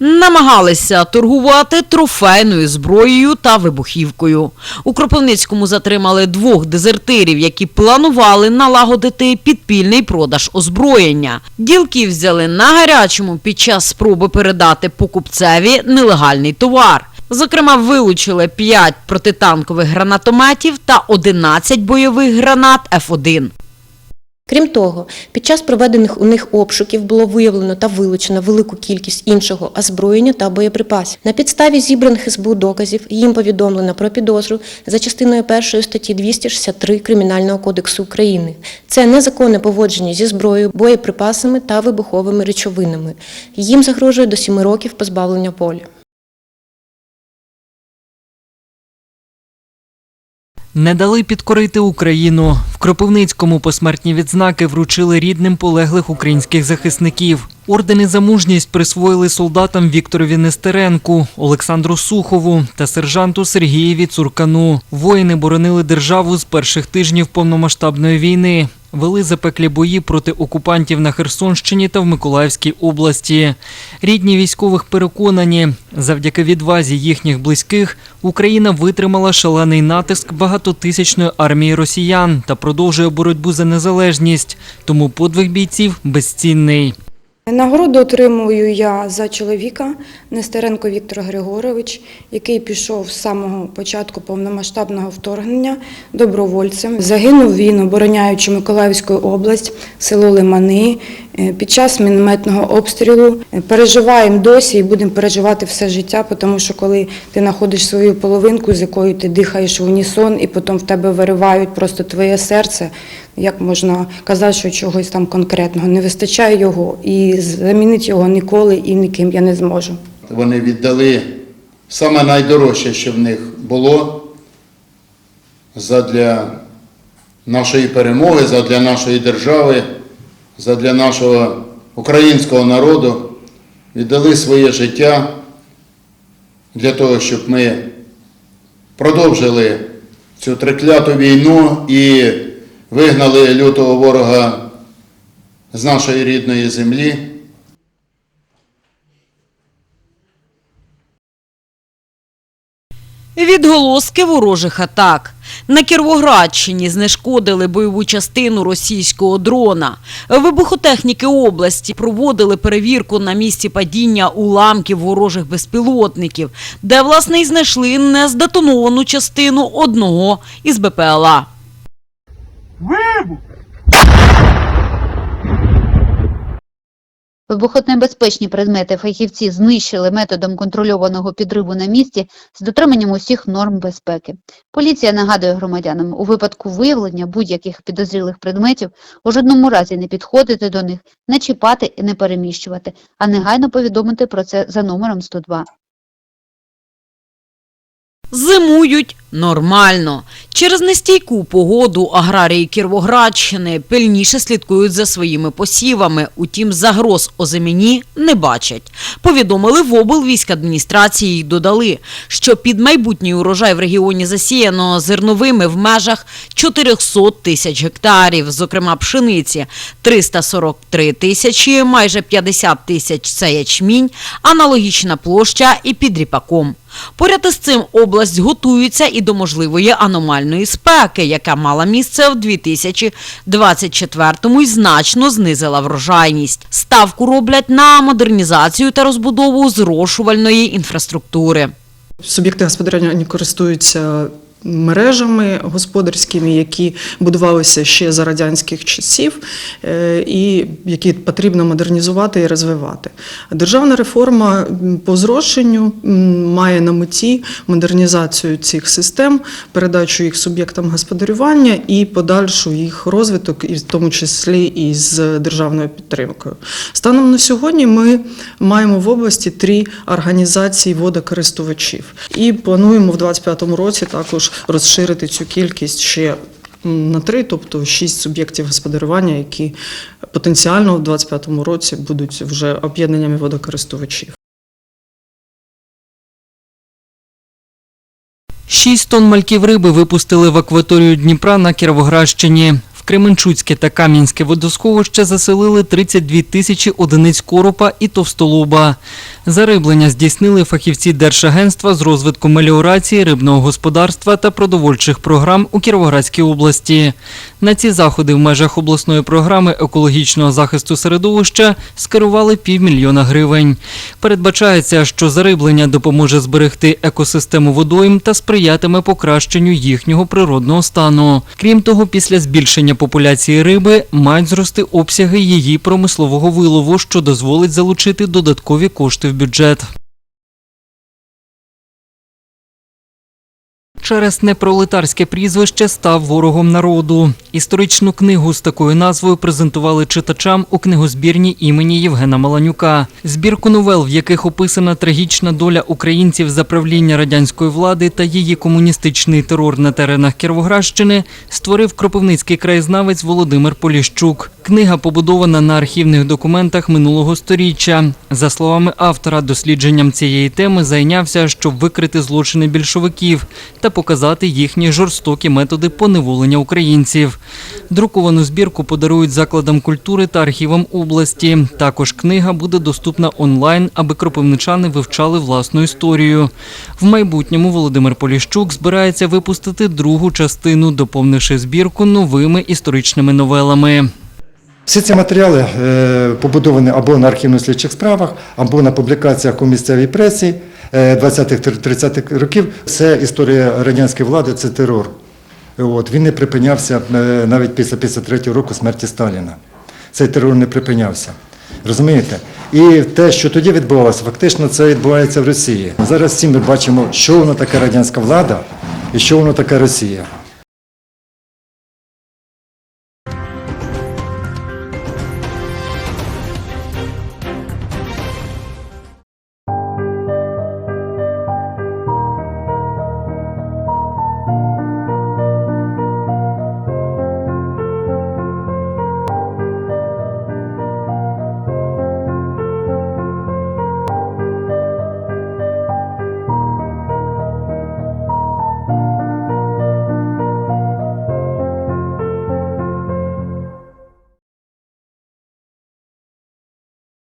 Намагалися торгувати трофейною зброєю та вибухівкою. У Кропивницькому затримали двох дезертирів, які планували налагодити підпільний продаж озброєння. Ділки взяли на гарячому під час спроби передати покупцеві нелегальний товар. Зокрема, вилучили 5 протитанкових гранатометів та 11 бойових гранат Ф1. Крім того, під час проведених у них обшуків було виявлено та вилучено велику кількість іншого озброєння та боєприпасів. На підставі зібраних СБУ доказів їм повідомлено про підозру за частиною 1 статті 263 Кримінального кодексу України. Це незаконне поводження зі зброєю, боєприпасами та вибуховими речовинами. Їм загрожує до 7 років позбавлення полі. Не дали підкорити Україну. В Кропивницькому посмертні відзнаки вручили рідним полеглих українських захисників. Ордени за мужність присвоїли солдатам Вікторові Нестеренку, Олександру Сухову та сержанту Сергієві Цуркану. Воїни боронили державу з перших тижнів повномасштабної війни. Вели запеклі бої проти окупантів на Херсонщині та в Миколаївській області. Рідні військових переконані, завдяки відвазі їхніх близьких Україна витримала шалений натиск багатотисячної армії росіян та продовжує боротьбу за незалежність. Тому подвиг бійців безцінний. Нагороду отримую я за чоловіка Нестеренко Віктор Григорович, який пішов з самого початку повномасштабного вторгнення добровольцем. Загинув він, обороняючи Миколаївську область, село Лимани е, під час мінометного обстрілу. Е, Переживаємо досі і будемо переживати все життя, тому що коли ти знаходиш свою половинку, з якою ти дихаєш в унісон, і потім в тебе виривають просто твоє серце, як можна казати, що чогось там конкретного не вистачає його, і замінити його ніколи і ніким я не зможу. Вони віддали саме найдорожче, що в них було задля нашої перемоги, задля нашої держави, задля нашого українського народу. Віддали своє життя для того, щоб ми продовжили цю трикляту війну і вигнали лютого ворога з нашої рідної землі. Відголоски ворожих атак. На Кіровоградщині знешкодили бойову частину російського дрона. Вибухотехніки області проводили перевірку на місці падіння уламків ворожих безпілотників, де, власне, і знайшли нездетоновану частину одного із БПЛА. Вибухонебезпечні предмети фахівці знищили методом контрольованого підриву на місці з дотриманням усіх норм безпеки. Поліція нагадує громадянам, у випадку виявлення будь-яких підозрілих предметів у жодному разі не підходити до них, не чіпати і не переміщувати, а негайно повідомити про це за номером 102. Зимують нормально. Через нестійку погоду аграрії Кіровоградщини пильніше слідкують за своїми посівами, утім загроз озиміні не бачать. Повідомили в облвійськадміністрації й додали, що під майбутній урожай в регіоні засіяно зерновими в межах 400 тисяч гектарів, зокрема пшениці 343 тисячі, майже 50 тисяч це ячмінь, аналогічна площа і під ріпаком. Поряд із цим область готується і до можливої аномальної спеки, яка мала місце в 2024-му і значно знизила врожайність. Ставку роблять на модернізацію та розбудову зрошувальної інфраструктури. Суб'єкти господарювання користуються мережами господарськими, які будувалися ще за радянських часів, е, і які потрібно модернізувати і розвивати. Державна реформа по зрошенню має на меті модернізацію цих систем, передачу їх суб'єктам господарювання і подальшу їх розвиток, і в тому числі і з державною підтримкою. Станом на сьогодні ми маємо в області три організації водокористувачів і плануємо в 2025 році також розширити цю кількість ще на три, тобто шість суб'єктів господарювання, які потенціально в 2025 році будуть вже об'єднаннями водокористувачів. Шість тонн мальків риби випустили в акваторію Дніпра на Кіровоградщині. Кременчуцьке та Кам'янське водосховище заселили 32 тисячі одиниць коропа і товстолоба. Зариблення здійснили фахівці Держагентства з розвитку меліорації, рибного господарства та продовольчих програм у Кіровоградській області. На ці заходи в межах обласної програми екологічного захисту середовища скерували півмільйона гривень. Передбачається, що зариблення допоможе зберегти екосистему водойм та сприятиме покращенню їхнього природного стану. Крім того, після збільшення популяції риби мають зрости обсяги її промислового вилову, що дозволить залучити додаткові кошти в бюджет. Через непролетарське прізвище став ворогом народу. Історичну книгу з такою назвою презентували читачам у книгозбірні імені Євгена Маланюка. Збірку новел, в яких описана трагічна доля українців за правління радянської влади та її комуністичний терор на теренах Кіровоградщини, створив кропивницький краєзнавець Володимир Поліщук. Книга побудована на архівних документах минулого сторіччя. За словами автора, дослідженням цієї теми зайнявся, щоб викрити злочини більшовиків та показати їхні жорстокі методи поневолення українців. Друковану збірку подарують закладам культури та архівам області. Також книга буде доступна онлайн, аби кропивничани вивчали власну історію. В майбутньому Володимир Поліщук збирається випустити другу частину, доповнивши збірку новими історичними новелами. Всі ці матеріали е, побудовані або на архівно-слідчих справах, або на публікаціях у місцевій пресі е, 20-30-х років. Це історія радянської влади, це терор. От, він не припинявся е, навіть після 53-го року смерті Сталіна. Цей терор не припинявся. Розумієте? І те, що тоді відбувалося, фактично це відбувається в Росії. Зараз всі ми бачимо, що воно таке радянська влада і що воно таке Росія.